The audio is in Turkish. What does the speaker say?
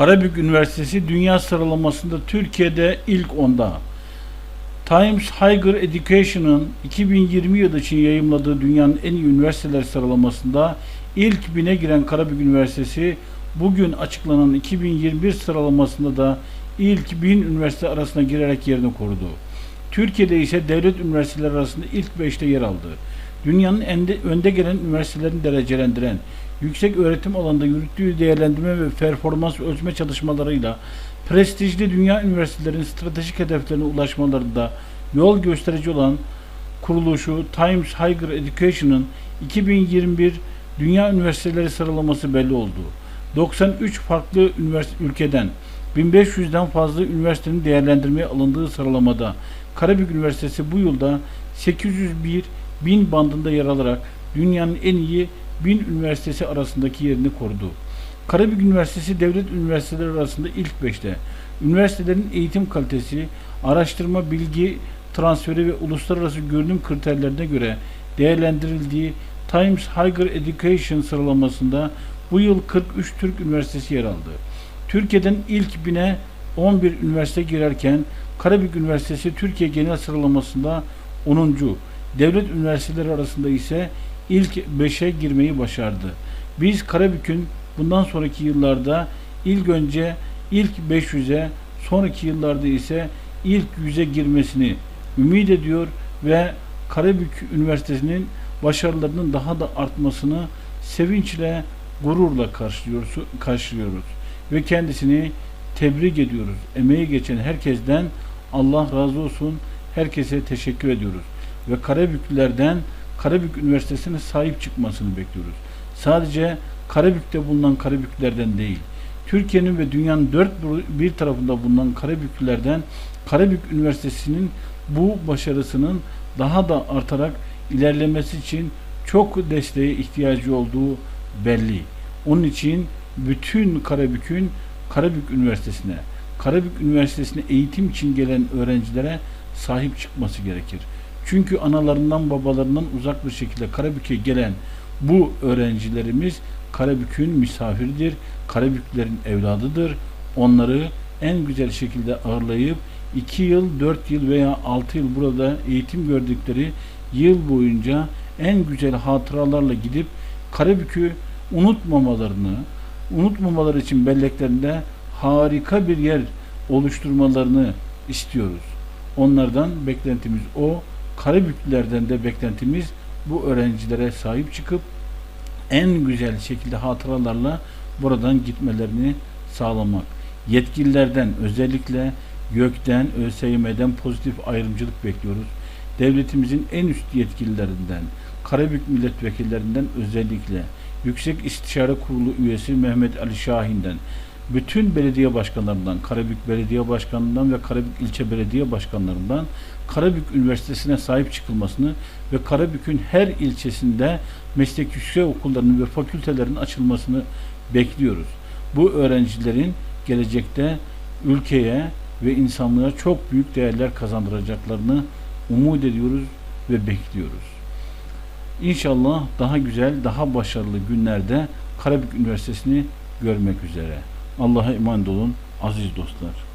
Karabük Üniversitesi dünya sıralamasında Türkiye'de ilk onda. Times Higher Education'ın 2020 yılı için yayımladığı dünyanın en iyi üniversiteler sıralamasında ilk bine giren Karabük Üniversitesi bugün açıklanan 2021 sıralamasında da ilk bin üniversite arasına girerek yerini korudu. Türkiye'de ise devlet üniversiteleri arasında ilk 5'te yer aldı. Dünyanın ende, önde gelen üniversitelerini derecelendiren, yüksek öğretim alanında yürüttüğü değerlendirme ve performans ölçme çalışmalarıyla prestijli dünya üniversitelerinin stratejik hedeflerine ulaşmalarında yol gösterici olan kuruluşu Times Higher Education'ın 2021 Dünya Üniversiteleri sıralaması belli oldu. 93 farklı ülkeden 1500'den fazla üniversitenin değerlendirmeye alındığı sıralamada Karabük Üniversitesi bu yılda 801 bin bandında yer alarak dünyanın en iyi bin üniversitesi arasındaki yerini korudu. Karabük Üniversitesi devlet üniversiteleri arasında ilk 5'te. Üniversitelerin eğitim kalitesi, araştırma, bilgi transferi ve uluslararası görünüm kriterlerine göre değerlendirildiği Times Higher Education sıralamasında bu yıl 43 Türk Üniversitesi yer aldı. Türkiye'den ilk bine 11 üniversite girerken Karabük Üniversitesi Türkiye genel sıralamasında 10. Devlet üniversiteleri arasında ise ilk 5'e girmeyi başardı. Biz Karabük'ün bundan sonraki yıllarda ilk önce ilk 500'e, sonraki yıllarda ise ilk 100'e girmesini ümit ediyor ve Karabük Üniversitesi'nin başarılarının daha da artmasını sevinçle, gururla karşılıyoruz, karşılıyoruz ve kendisini tebrik ediyoruz. Emeği geçen herkesten Allah razı olsun. Herkese teşekkür ediyoruz. Ve Karabüklülerden Karabük Üniversitesi'ne sahip çıkmasını bekliyoruz. Sadece Karabük'te bulunan Karabüklerden değil, Türkiye'nin ve dünyanın dört bir tarafında bulunan Karabüklülerden Karabük Üniversitesi'nin bu başarısının daha da artarak ilerlemesi için çok desteğe ihtiyacı olduğu belli. Onun için bütün Karabük'ün Karabük Üniversitesi'ne, Karabük Üniversitesi'ne eğitim için gelen öğrencilere sahip çıkması gerekir. Çünkü analarından babalarından uzak bir şekilde Karabük'e gelen bu öğrencilerimiz Karabük'ün misafiridir, Karabüklerin evladıdır. Onları en güzel şekilde ağırlayıp 2 yıl, 4 yıl veya 6 yıl burada eğitim gördükleri yıl boyunca en güzel hatıralarla gidip Karabük'ü unutmamalarını, unutmamaları için belleklerinde harika bir yer oluşturmalarını istiyoruz. Onlardan beklentimiz o. Karabüklülerden de beklentimiz bu öğrencilere sahip çıkıp en güzel şekilde hatıralarla buradan gitmelerini sağlamak. Yetkililerden özellikle YÖK'ten, ÖSYM'den pozitif ayrımcılık bekliyoruz. Devletimizin en üst yetkililerinden, Karabük milletvekillerinden özellikle Yüksek İstişare Kurulu üyesi Mehmet Ali Şahin'den, bütün belediye başkanlarından, Karabük Belediye Başkanı'ndan ve Karabük İlçe Belediye Başkanlarından Karabük Üniversitesi'ne sahip çıkılmasını ve Karabük'ün her ilçesinde meslek yüksek okullarının ve fakültelerin açılmasını bekliyoruz. Bu öğrencilerin gelecekte ülkeye ve insanlığa çok büyük değerler kazandıracaklarını umut ediyoruz ve bekliyoruz. İnşallah daha güzel, daha başarılı günlerde Karabük Üniversitesi'ni görmek üzere. Allah'a emanet olun aziz dostlar.